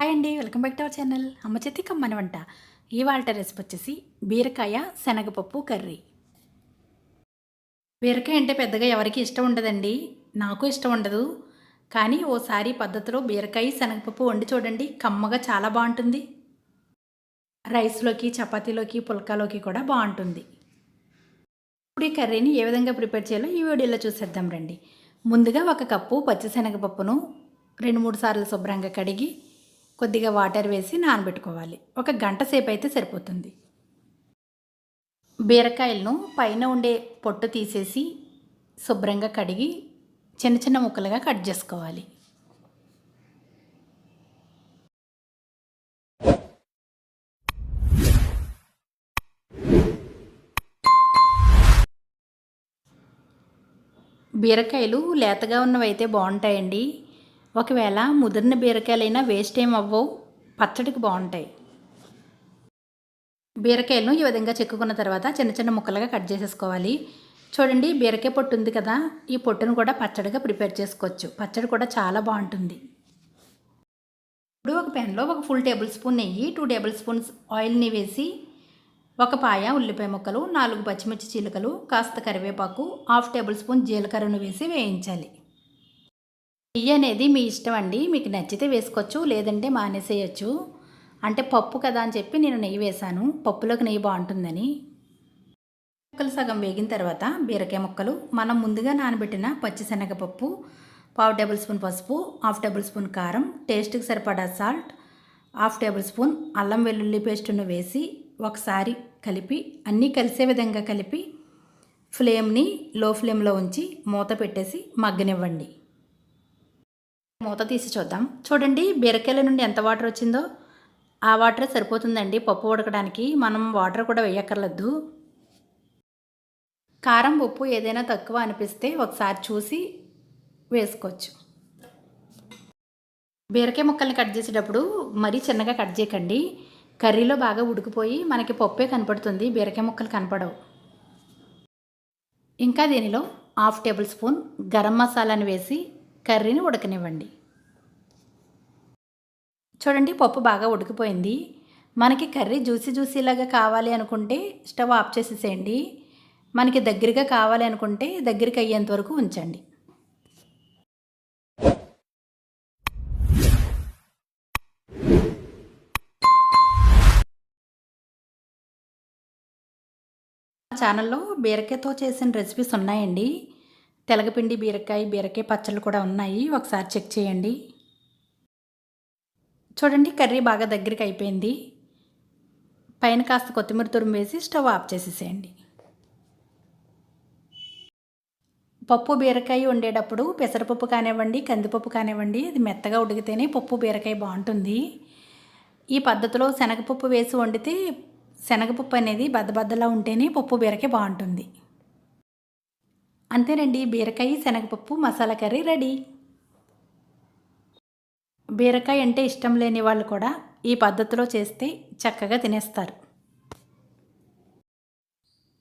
Hi అండి welcome back to our channel. అమ్మ చేతి కమ్మని వంట. ఇవాళ రెసిపీ వచ్చేసి బీరకాయ శనగపప్పు కర్రీ. బీరకాయ అంటే పెద్దగా ఎవరికి ఇష్టం ఉండదండి. నాకు ఇష్టం ఉండదు. కానీ ఓసారి పద్ధతిలో బీరకాయ శనగపప్పు వండి చూడండి. కమ్మగా చాలా బాగుంటుంది. రైస్లోకి చపాతీలోకి పుల్కాలోకి కూడా బాగుంటుంది. ఇప్పుడు ఈ కర్రీని ఏ విధంగా ప్రిపేర్ చేయాలో ఈ వీడియోలో చూసేద్దాం రండి. ముందుగా ఒక కప్పు పచ్చిశనగపప్పును రెండు మూడు సార్లు శుభ్రంగా కడిగి కొద్దిగా వాటర్ వేసి నానబెట్టుకోవాలి. ఒక గంట సేపు అయితే సరిపోతుంది. బీరకాయలను పైన ఉండే పొట్టు తీసేసి శుభ్రంగా కడిగి చిన్న చిన్న ముక్కలుగా కట్ చేసుకోవాలి. బీరకాయలు లేతగా ఉన్నవైతే బాగుంటాయండి. ఒకవేళ ముదిరిన బీరకాయలైనా వేస్ట్ ఏం అవ్వవు పచ్చడికి బాగుంటాయి. బీరకాయలను ఈ విధంగా చెక్కుకున్న తర్వాత చిన్న చిన్న ముక్కలుగా కట్ చేసేసుకోవాలి. చూడండి బీరకాయ పొట్టు ఉంది కదా ఈ పొట్టును కూడా పచ్చడిగా ప్రిపేర్ చేసుకోవచ్చు. పచ్చడి కూడా చాలా బాగుంటుంది. ఇప్పుడు ఒక పెన్లో ఒక ఫుల్ టేబుల్ స్పూన్ నెయ్యి టూ టేబుల్ స్పూన్స్ ఆయిల్ని వేసి ఒక పాయ ఉల్లిపాయ ముక్కలు నాలుగు పచ్చిమిర్చి చీలికలు కాస్త కరివేపాకు హాఫ్ టేబుల్ స్పూన్ జీలకర్రను వేసి వేయించాలి. నెయ్యి అనేది మీ ఇష్టం అండి. మీకు నచ్చితే వేసుకోవచ్చు లేదంటే మానేసేయచ్చు. అంటే పప్పు కదా అని చెప్పి నేను నెయ్యి వేశాను. పప్పులోకి నెయ్యి బాగుంటుందని. ముక్కలు సగం వేగిన తర్వాత బీరకాయ ముక్కలు మనం ముందుగా నానబెట్టిన పచ్చిశనగపప్పు పావు టేబుల్ స్పూన్ పసుపు హాఫ్ టేబుల్ స్పూన్ కారం టేస్ట్కి సరిపడా సాల్ట్ హాఫ్ టేబుల్ స్పూన్ అల్లం వెల్లుల్లి పేస్టును వేసి ఒకసారి కలిపి అన్నీ కలిసే విధంగా కలిపి ఫ్లేమ్ని లో ఫ్లేమ్లో ఉంచి మూత పెట్టేసి మగ్గనివ్వండి. మూత తీసి చూద్దాం. చూడండి బీరకాయల నుండి ఎంత వాటర్ వచ్చిందో. ఆ వాటరే సరిపోతుందండి పప్పు ఉడకడానికి. మనం వాటర్ కూడా వేయక్కర్లేదు. కారం ఉప్పు ఏదైనా తక్కువ అనిపిస్తే ఒకసారి చూసి వేసుకోవచ్చు. బీరకాయ ముక్కల్ని కట్ చేసేటప్పుడు మరీ చిన్నగా కట్ చేయకండి. కర్రీలో బాగా ఉడికిపోయి మనకి పప్పే కనపడుతుంది బీరకాయ ముక్కలు కనపడవు. ఇంకా దీనిలో హాఫ్ టేబుల్ స్పూన్ గరం మసాలాని వేసి కర్రీని ఉడకనివ్వండి. చూడండి పప్పు బాగా ఉడికిపోయింది. మనకి కర్రీ జ్యూసీ జ్యూసీలాగా కావాలి అనుకుంటే స్టవ్ ఆఫ్ చేసేసేయండి. మనకి దగ్గరగా కావాలి అనుకుంటే దగ్గరికి అయ్యేంత వరకు ఉంచండి. ఛానల్లో బీరకాయతో చేసిన రెసిపీస్ ఉన్నాయండి. తెలగపిండి బీరకాయ బీరకాయ పచ్చళ్ళు కూడా ఉన్నాయి. ఒకసారి చెక్ చేయండి. చూడండి కర్రీ బాగా దగ్గరికి అయిపోయింది. పైన కాస్త కొత్తిమీర తురుము వేసి స్టవ్ ఆఫ్ చేసేసేయండి. పప్పు బీరకాయ వండేటప్పుడు పెసరపప్పు కానివ్వండి కందిపప్పు కానివ్వండి అది మెత్తగా ఉడికితేనే పప్పు బీరకాయ బాగుంటుంది. ఈ పద్ధతిలో శనగపప్పు వేసి వండితే శనగపప్పు అనేది బద్దబద్దలా ఉంటేనే పప్పు బీరకాయ బాగుంటుంది. అంతేనండి బీరకాయ శనగపప్పు మసాలా కర్రీ రెడీ. బీరకాయ అంటే ఇష్టం లేని వాళ్ళు కూడా ఈ పద్ధతిలో చేస్తే చక్కగా తినేస్తారు.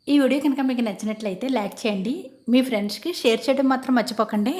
ఈ వీడియో కనుక మీకు నచ్చినట్లయితే లైక్ చేయండి. మీ ఫ్రెండ్స్కి షేర్ చేయడం మాత్రం మర్చిపోకండి.